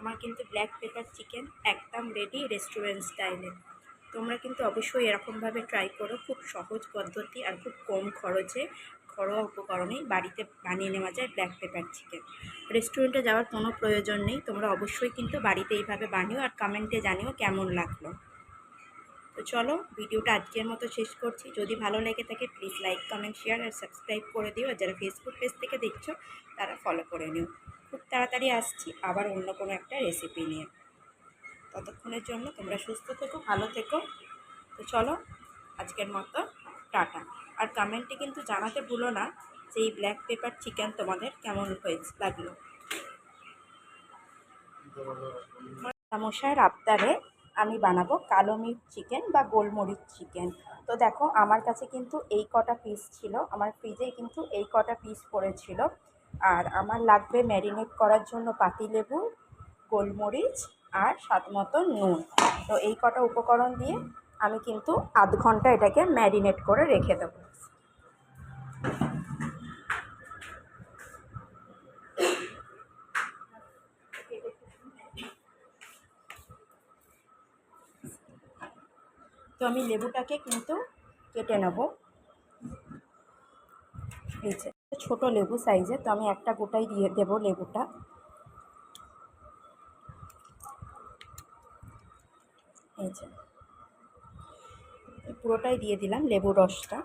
আমার কিন্তু black pepper chicken একদম রেডি রেস্টুরেন্ট স্টাইলে তোমরা কিন্তু অবশ্যই এরকমভাবে ট্রাই করো, খুব সহজ পদ্ধতি আর খুব কম খরচে, ঘরোয়া উপকরণেই বাড়িতে বানিয়ে নেওয়া যায় ব্ল্যাক পেপার চিকেন রেস্টুরেন্টে যাওয়ার কোনো প্রয়োজন নেই, তোমরা অবশ্যই কিন্তু বাড়িতে এইভাবে বানিও আর কমেন্টে জানিও কেমন লাগল। তো চলো, ভিডিওটা আজকের মতো শেষ করছি। যদি ভালো লেগে থাকে প্লিজ লাইক কমেন্ট শেয়ার আর সাবস্ক্রাইব করে দিও। আর যারা ফেসবুক পেজ থেকে দেখছ, তারা ফলো করে নিও। খুব তাড়াতাড়ি আসছি, আবার অন্য কোনো একটা রেসিপি নিয়ে। ততক্ষণের জন্য তোমরা সুস্থ থেকো, ভালো থেকো। তো চলো, আজকের মতো টাটা। আর কমেন্টে কিন্তু জানাতে ভুলো না যে এই ব্ল্যাক পেপার চিকেন তোমাদের কেমন হয়েছে, লাগল। মশাইয়ের আবদারে আমি বানাবো কালো মিট চিকেন বা গোলমরিচ চিকেন তো দেখো, আমার কাছে কিন্তু এই কটা পিস ছিল, আমার ফ্রিজে কিন্তু এই কটা পিস পড়েছিল। আর আমার লাগবে ম্যারিনেট করার জন্য পাতিলেবু গোলমরিচ আর স্বাদ মতো নুন। তো এই কটা উপকরণ দিয়ে আমি কিন্তু আধ ঘণ্টা এটাকে ম্যারিনেট করে রেখে দেবো। তো আমি লেবুটাকে কিন্তু কেটে নেব। যে ছোটো লেবু সাইজে, তো আমি একটা গোটাই দিয়ে দেবো লেবুটা। এই যে। পুরোটাই দিয়ে দিলাম লেবুর রসটা।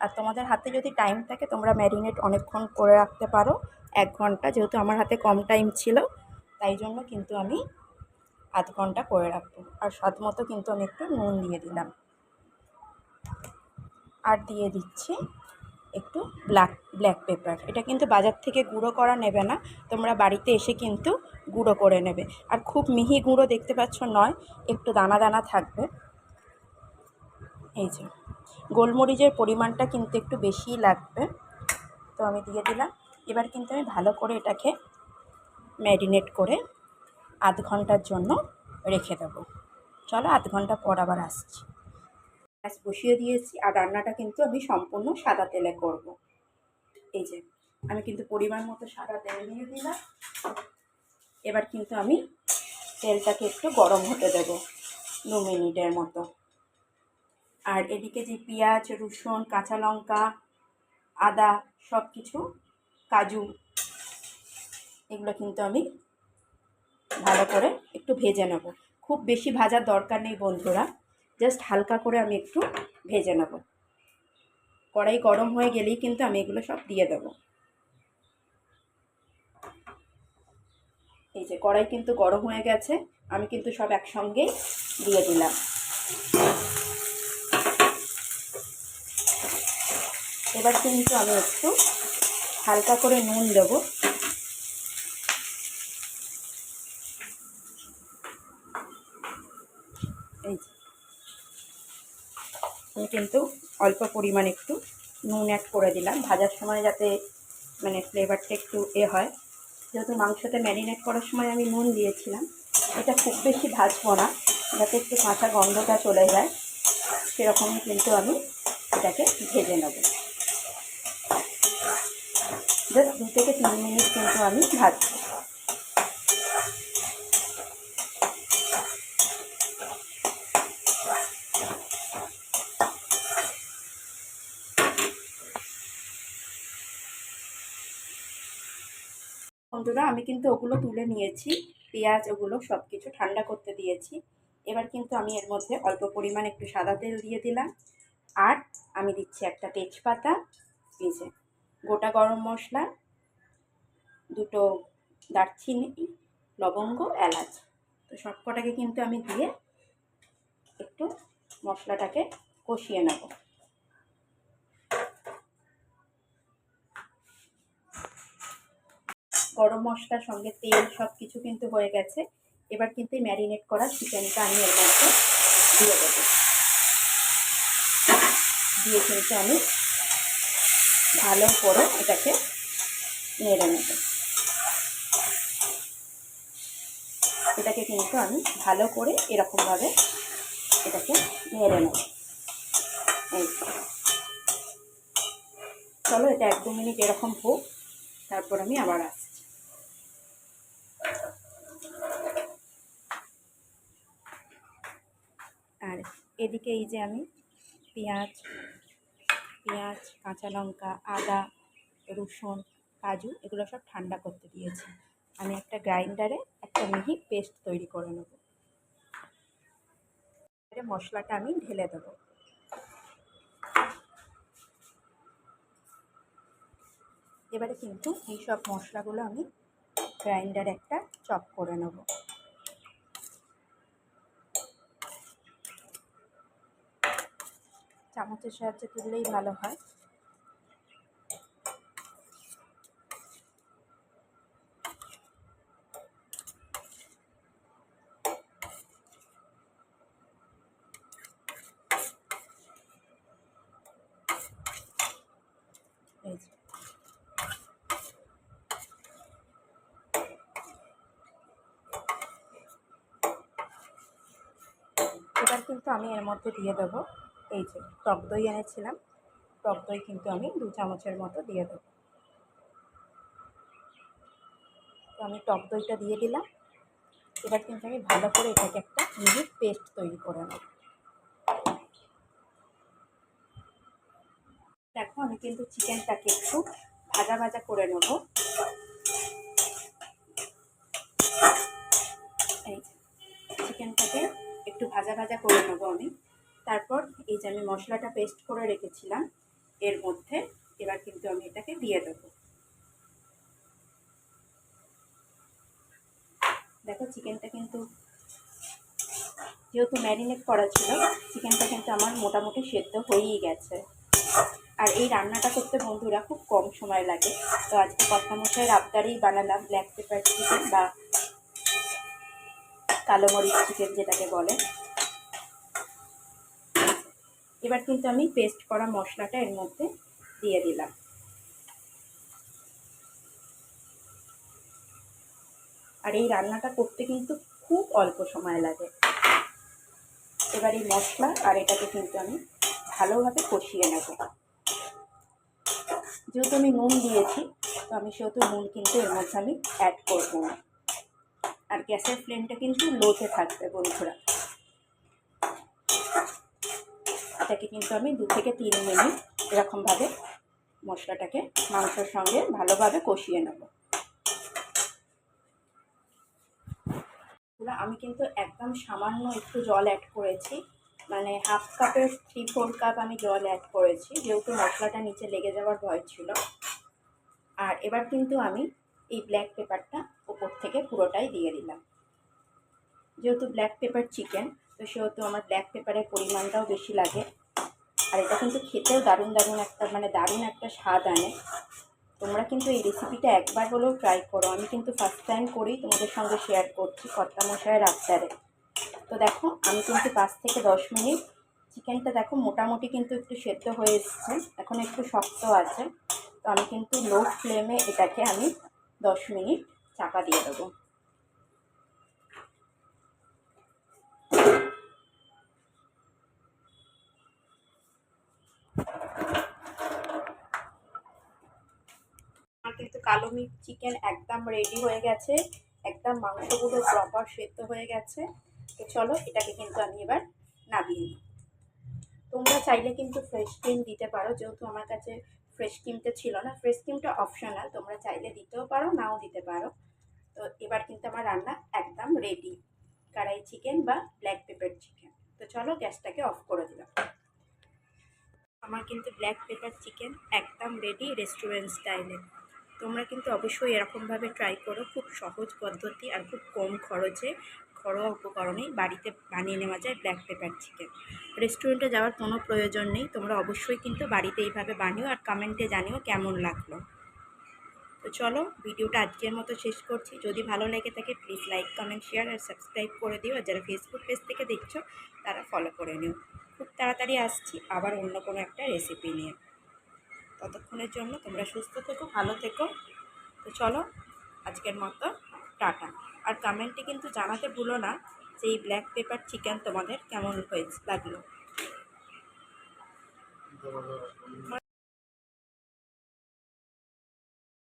আর তোমাদের হাতে যদি টাইম থাকে, তোমরা ম্যারিনেট অনেকক্ষণ করে রাখতে পারো। এক ঘণ্টা, যেহেতু আমার হাতে কম টাইম ছিল, তাই জন্য কিন্তু আমি আধ ঘণ্টা করে রাখব। আর স্বাদ মতো কিন্তু আমি একটু নুন দিয়ে দিলাম। আর দিয়ে দিচ্ছি একটু ব্ল্যাক ব্ল্যাক পেপার এটা কিন্তু বাজার থেকে গুঁড়ো করা নেবে না, তোমরা বাড়িতে এসে কিন্তু গুঁড়ো করে নেবে। আর খুব মিহি গুঁড়ো দেখতে পাচ্ছ, নয়, একটু দানা দানা থাকবে। এই যে, গোলমরিচের পরিমাণটা কিন্তু একটু বেশিই লাগবে। তো আমি দিয়ে দিলাম। এবার কিন্তু আমি ভালো করে এটাকে ম্যারিনেট করে আধ ঘণ্টার জন্য রেখে দেবো। চলো আধ ঘণ্টা পর আবার আসছি। গ্যাস বসিয়ে দিয়েছি আর রান্নাটা কিন্তু আমি সম্পূর্ণ সাদা তেলে করব। এই যে, আমি কিন্তু পরিমাণ মতো সাদা তেল দিয়ে দিলাম। এবার কিন্তু আমি তেলটাকে একটু গরম হতে দেব, দু মিনিটের মতো। আর এদিকে যে পেঁয়াজ, রসুন, কাঁচা লঙ্কা, আদা সব কিছু কাজু, এগুলো কিন্তু আমি ভালো করে একটু ভেজে নেব। খুব বেশি ভাজার দরকার নেই বন্ধুরা। জাস্ট হালকা করে আমি একটু ভেজে নেব। কড়াই গরম হয়ে গেলেই কিন্তু আমি এগুলো সব দিয়ে দেবো। এই যে কড়াই কিন্তু গরম হয়ে গেছে, আমি কিন্তু সব একসঙ্গেই দিয়ে দিলাম। এবার কিন্তু আমি একটু হালকা করে নুন দেবো এই আমি কিন্তু অল্প পরিমাণ একটু নুন অ্যাড করে দিলাম। ভাজার সময় যাতে মানে ফ্লেভারটা একটু এ হয়। যেহেতু মাংসতে ম্যারিনেট করার সময় আমি নুন দিয়েছিলাম, এটা খুব বেশি ভাজবো না, যাতে একটু কাঁচা গন্ধটা চলে যায়। সেরকমই কিন্তু আমি এটাকে ভেজে নেব। জাস্ট দু থেকে তিন মিনিট কিন্তু আমি ভাজবো। বন্ধুরা, আমি কিন্তু ওগুলো তুলে নিয়েছি। পেঁয়াজ, ওগুলো সব কিছু ঠান্ডা করতে দিয়েছি। এবার কিন্তু আমি এর মধ্যে অল্প পরিমাণ একটু সাদা তেল দিয়ে দিলাম। আর আমি দিচ্ছি একটা তেজপাতা এই গোটা গরম মশলা, দুটো দারচিনি, লবঙ্গ, এলাচ। তো সব কটাকে কিন্তু আমি দিয়ে একটু মশলাটাকে কষিয়ে নেব। গরম মশলার সঙ্গে তেল সব কিছু কিন্তু হয়ে গেছে। এবার কিন্তু ম্যারিনেট করা চিকেনটা আমি এর মধ্যে দিয়ে দেবো। দিয়ে কিন্তু আমি ভালো করে এটাকে নেড়ে নেব। এটাকে কিন্তু আমি ভালো করে এরকমভাবে এটাকে নেড়ে নেব। চলো এটা এক দু মিনিট এরকম হোক, তারপর আমি আবার আসছি আর এদিকে এই যে আমি পেঁয়াজ পেঁয়াজ, কাঁচা লঙ্কা, আদা, রসুন, কাজু, এগুলো সব ঠান্ডা করতে দিয়েছি। আমি একটা গ্রাইন্ডারে একটা মিহি পেস্ট তৈরি করে নেব। মশলাটা আমি ঢেলে দেবো। এবারে কিন্তু এই সব মশলাগুলো আমি গ্রাইন্ডার একটা চপ করে নেব। চামচের সাহায্যে তুললেই ভালো হয়। এবার কিন্তু আমি এর মধ্যে দিয়ে দেবো। এই যে টক দই এনেছিলাম, টক দই কিন্তু আমি দু চামচের মতো দিয়ে দেবো। তো আমি টক দইটা দিয়ে দিলাম। এবার কিন্তু আমি ভালো করে এটাকে একটা মিহির পেস্ট তৈরি করে নেব। দেখো, আমি কিন্তু চিকেনটাকে একটু ভাজা ভাজা করে নেব। এই চিকেনটাকে একটু ভাজা ভাজা করে নেব আমি। তারপর এই যে আমি মশলাটা পেস্ট করে রেখেছিলাম, এর মধ্যে এবার কিন্তু আমি এটাকে দিয়ে দেবো। দেখো চিকেনটা কিন্তু, যেহেতু ম্যারিনেট করা ছিল, চিকেনটা কিন্তু আমার মোটামুটি সেদ্ধ হয়েই গেছে। আর এই রান্নাটা করতে বন্ধুরা খুব কম সময় লাগে। তো আজকে কর্তামশাইয়ের আবদারেই বানালাম ব্ল্যাক পেপার চিকেন বা কালো মরিচ চিকেন যেটাকে বলে। এবার কিন্তু আমি পেস্ট করা মশলাটা এর মধ্যে দিয়ে দিলাম। আর এই রান্নাটা করতে কিন্তু খুব অল্প সময় লাগে। এবার এই মশলা আর এটাকে কিন্তু আমি ভালোভাবে কষিয়ে নেব। যেহেতু আমি নুন দিয়েছি, তো আমি সেহেতু নুন কিন্তু এর মধ্যে আমি অ্যাড করব না। আর গ্যাসের ফ্লেমটা কিন্তু লোতে থাকবে বন্ধুরা। এটাকে কিন্তু আমি দু থেকে তিন মিনিট এরকমভাবে মশলাটাকে মাংসের সঙ্গে ভালোভাবে কষিয়ে নেব। আমি কিন্তু একদম সামান্য একটু জল অ্যাড করেছি। মানে হাফ কাপের থ্রি ফোর কাপ আমি জল অ্যাড করেছি, যেহেতু মশলাটা নিচে লেগে যাওয়ার ভয় ছিল। আর এবার কিন্তু আমি এই ব্ল্যাক পেপারটা উপর থেকে পুরোটাই দিয়ে দিলাম। যেহেতু ব্ল্যাক পেপার চিকেন তো সেহেতু আমার ব্ল্যাক পেপারের পরিমাণটাও বেশি লাগে। আর এটা কিন্তু খেতেও দারুণ দারুণ একটা মানে দারুণ একটা স্বাদ আনে। তোমরা কিন্তু এই রেসিপিটা একবার হলেও ট্রাই করো। আমি কিন্তু ফার্স্ট টাইম করেই তোমাদের সঙ্গে শেয়ার করছি কর্তা মশাইয়ের আবদারে। তো দেখো, আমি কিন্তু পাঁচ থেকে দশ মিনিট চিকেনটা দেখো মোটামুটি কিন্তু একটু সেদ্ধ হয়ে এসছে। এখন একটু শক্ত আছে। তো আমি কিন্তু লো ফ্লেমে এটাকে আমি দশ মিনিট চাপা দিয়ে দেবো আমার কিন্তু কালো মিট চিকেন একদম রেডি হয়ে গেছে। একদম মাংসগুলো প্রপার সেদ্ধ হয়ে গেছে। তো চলো, এটাকে কিন্তু আমি এবার নামিয়ে নিই। তোমরা চাইলে কিন্তু ফ্রেশ ক্রিম দিতে পারো, যেহেতু আমার কাছে ফ্রেশ ক্রিমটা ছিল না। ফ্রেশ ক্রিমটা অপশনাল তোমরা চাইলে দিতেও পারো, নাও দিতে পারো। তো এবার কিন্তু আমার রান্না একদম রেডি কড়াই চিকেন বা ব্ল্যাক পেপার চিকেন তো চলো, গ্যাসটাকে অফ করে দিলাম। আমার কিন্তু ব্ল্যাক পেপার চিকেন একদম রেডি রেস্টুরেন্ট স্টাইলে তোমরা কিন্তু অবশ্যই এরকমভাবে ট্রাই করো। খুব সহজ পদ্ধতি আর খুব কম খরচে ঘরোয়া উপকরণেই বাড়িতে বানিয়ে নেওয়া যায় ব্ল্যাক পেপার চিকেন রেস্টুরেন্টে যাওয়ার কোনো প্রয়োজন নেই। তোমরা অবশ্যই কিন্তু বাড়িতে এইভাবে বানিও আর কমেন্টে জানিও কেমন লাগল। তো চলো, ভিডিওটা আজকের মতো শেষ করছি। যদি ভালো লেগে থাকে প্লিজ লাইক কমেন্ট শেয়ার আর সাবস্ক্রাইব করে দিও। আর যারা ফেসবুক পেজ থেকে দেখছ, তারা ফলো করে নিও। খুব তাড়াতাড়ি আসছি আবার অন্য কোনো একটা রেসিপি নিয়ে। ততক্ষণের জন্য তোমরা সুস্থ থেকো, ভালো থেকো। তো চলো, আজকের মতো টাটা। আর কমেন্টে কিন্তু জানাতে ভুলো না যে এই ব্ল্যাক পেপার চিকেন তোমাদের কেমন হয়েছে, লাগল।